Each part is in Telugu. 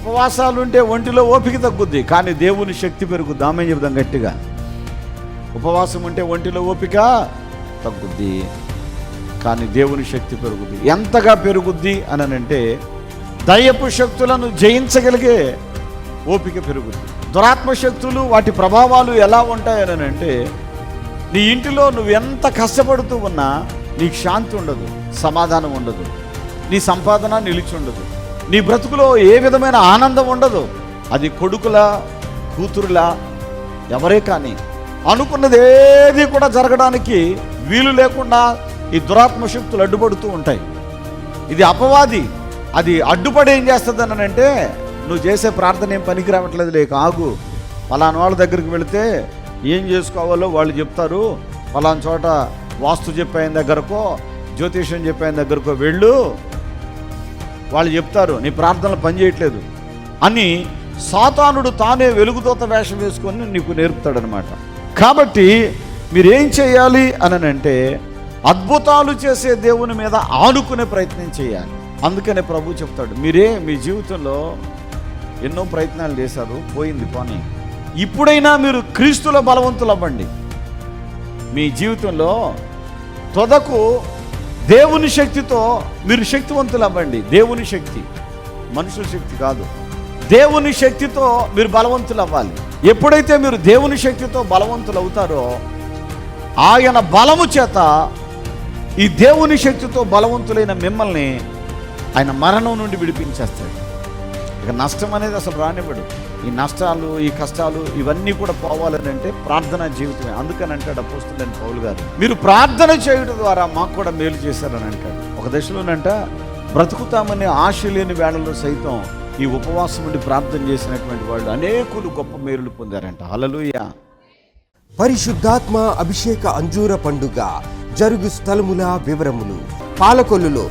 ఉపవాసాలు ఉంటే ఒంటిలో ఓపిక తగ్గుద్ది కానీ దేవుని శక్తి పెరుగుద్ది ఆమె చెబుదాం గట్టిగా. ఉపవాసం ఉంటే ఒంటిలో ఓపిక తగ్గుద్ది కానీ దేవుని శక్తి పెరుగుద్ది. ఎంతగా పెరుగుద్ది అని అంటే దయ్యపు శక్తులను జయించగలిగే ఓపిక పెరుగుద్ది. దురాత్మ శక్తులు వాటి ప్రభావాలు ఎలా ఉంటాయని అంటే నీ ఇంటిలో నువ్వు ఎంత కష్టపడుతూ ఉన్నా నీకు శాంతి ఉండదు సమాధానం ఉండదు నీ సంపాదన నిలిచి ఉండదు. నీ బ్రతుకులో ఏ విధమైన ఆనందం ఉండదు. అది కొడుకులా కూతురులా ఎవరే కానీ అనుకున్నది ఏది కూడా జరగడానికి వీలు లేకుండా ఈ దురాత్మ శక్తులు అడ్డుపడుతూ ఉంటాయి. ఇది అపవాది. అది అడ్డుపడి ఏం చేస్తుంది అని అంటే నువ్వు చేసే ప్రార్థన ఏం పనికి రావట్లేదు లేక ఆగు. పలానా వాళ్ళ దగ్గరికి వెళితే ఏం చేసుకోవాలో వాళ్ళు చెప్తారు. పలానా చోట వాస్తు చెప్పాయన దగ్గరకో జ్యోతిష్యం చెప్పాయన దగ్గరకో వెళ్ళు. వాళ్ళు చెప్తారు నీ ప్రార్థనలు పనిచేయట్లేదు అని సాతానుడు తానే వెలుగుతోత వేషం వేసుకొని నీకు నేర్పుతాడనమాట. కాబట్టి మీరేం చేయాలి అని అంటే అద్భుతాలు చేసే దేవుని మీద ఆనుకునే ప్రయత్నం చేయాలి. అందుకనే ప్రభు చెప్తాడు మీరే మీ జీవితంలో ఎన్నో ప్రయత్నాలు చేశారు పోయింది పోనీ. ఇప్పుడైనా మీరు క్రీస్తుల బలవంతులు అవ్వండి మీ జీవితంలో తొదకు దేవుని శక్తితో మీరు శక్తివంతులు అవ్వండి దేవుని శక్తి. మనుషుల శక్తి కాదు. దేవుని శక్తితో మీరు బలవంతులు అవ్వాలి ఎప్పుడైతే మీరు దేవుని శక్తితో బలవంతులు అవుతారో ఆయన బలము చేత ఈ దేవుని శక్తితో బలవంతులైన మిమ్మల్ని ఆయన మరణం నుండి విడిపించేస్తాడు. ఇక నష్టం అనేది అసలు రానివ్వడు. ఈ నష్టాలు ఈ కష్టాలు ఇవన్నీ కూడా పోవాలని అంటే ప్రార్థన జీవితమే. అందుకని అంటాడు అపోస్తులని పౌలు గారు. మీరు ప్రార్థన చేయడం ద్వారా మాకు కూడా మేలు చేశారని అంటాడు. ఒక దశలోనంట బ్రతుకుతామనే ఆశ లేని వేళలో సైతం ఈ ఉపవాసం నుండి ప్రార్థన చేసినటువంటి వాళ్ళు అనేకులు గొప్ప మేలులు పొందారంట. హల్లెలూయా. పరిశుద్ధాత్మ అభిషేక అంజూర పండుగ జరుగు స్థలముల వివరములు. పాలకొల్లులో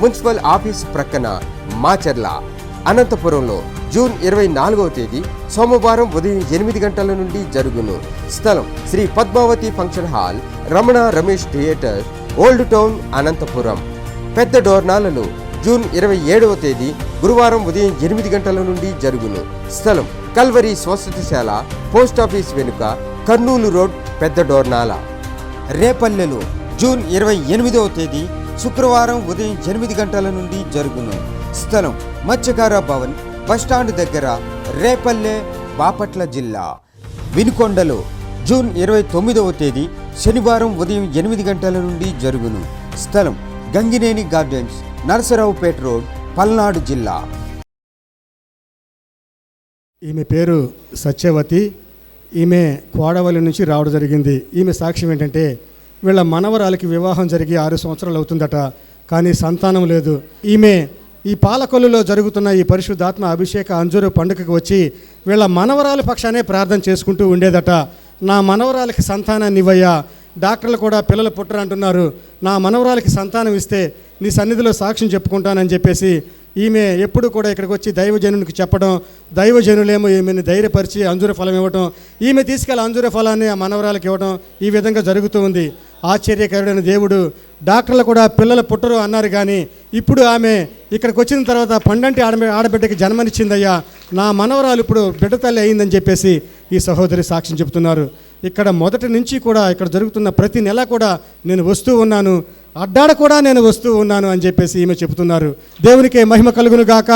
మున్సిపల్ ఆఫీస్ ప్రక్కన మాచర్ల అనంతపురంలో జూన్ ఇరవై నాలుగవ తేదీ సోమవారం ఉదయం ఎనిమిది గంటల నుండి జరుగును. స్థలం Sri Padmavathi function hall Ramana Ramesh theatre old town Anantapuram. పెద్ద డోర్నాలలో జూన్ ఇరవై ఏడవ తేదీ గురువారం ఉదయం ఎనిమిది గంటల నుండి జరుగును. స్థలం కల్వరి స్వస్థతశాల పోస్ట్ ఆఫీస్ వెనుక కర్నూలు రోడ్ పెద్ద డోర్నాల. రేపల్లెలో జూన్ ఇరవై ఎనిమిదవ తేదీ శుక్రవారం ఉదయం ఎనిమిది గంటల నుండి జరుగును. స్థలం మత్స్యకార భవన్ బస్టాండ్ దగ్గర రేపల్లె బాపట్ల జిల్లా. వినుకొండలో జూన్ ఇరవై తొమ్మిదవ తేదీ శనివారం ఉదయం ఎనిమిది గంటల నుండి జరుగును. స్థలం గంగినేని గార్డెన్స్ నరసరావుపేట రోడ్ పల్నాడు జిల్లా. ఈమె పేరు సత్యవతి. ఈమె కోడవల్లి నుంచి రావడం జరిగింది. ఈమె సాక్ష్యం ఏంటంటే వీళ్ళ మనవరాలకి వివాహం జరిగి ఆరు సంవత్సరాలు అవుతుందట. కానీ సంతానం లేదు. ఈమె ఈ పాలకొల్లులో జరుగుతున్న ఈ పరిశుద్ధాత్మ అభిషేక అంజూరు పండుగకు వచ్చి వీళ్ళ మనవరాల పక్షానే ప్రార్థన చేసుకుంటూ ఉండేదట. నా మనవరాలకి సంతానాన్ని ఇవ్వయ్యా. డాక్టర్లు కూడా పిల్లలు పుట్టరు అంటున్నారు. నా మనవరాలకి సంతానం ఇస్తే నీ సన్నిధిలో సాక్ష్యం చెప్పుకుంటానని చెప్పేసి ఈమె ఎప్పుడు కూడా ఇక్కడికి వచ్చి దైవజనునికి చెప్పడం దైవజనులేమో ఈమెను ధైర్యపరిచి అంజూర ఫలం ఇవ్వడం ఈమె తీసుకెళ్ళి అంజూర ఫలాన్ని ఆ మనవరాలకు ఇవ్వడం ఈ విధంగా జరుగుతూ ఉంది. ఆశ్చర్యకరుడైన దేవుడు డాక్టర్లు కూడా పిల్లలు పుట్టరు అన్నారు కానీ ఇప్పుడు ఆమె ఇక్కడికి వచ్చిన తర్వాత పండంటి ఆడ ఆడబిడ్డకి జన్మనిచ్చిందయ్యా నా మనవరాలు ఇప్పుడు బిడ్డ తల్లి అయిందని చెప్పేసి ఈ సహోదరి సాక్ష్యం చెబుతున్నారు. ఇక్కడ మొదటి నుంచి కూడా ఇక్కడ జరుగుతున్న ప్రతి నెల కూడా నేను వస్తూ ఉన్నాను. అడ్డాడ కూడా నేను వస్తూ ఉన్నాను అని చెప్పేసి ఈమె చెబుతున్నారు. దేవునికే మహిమ కలుగును గాక.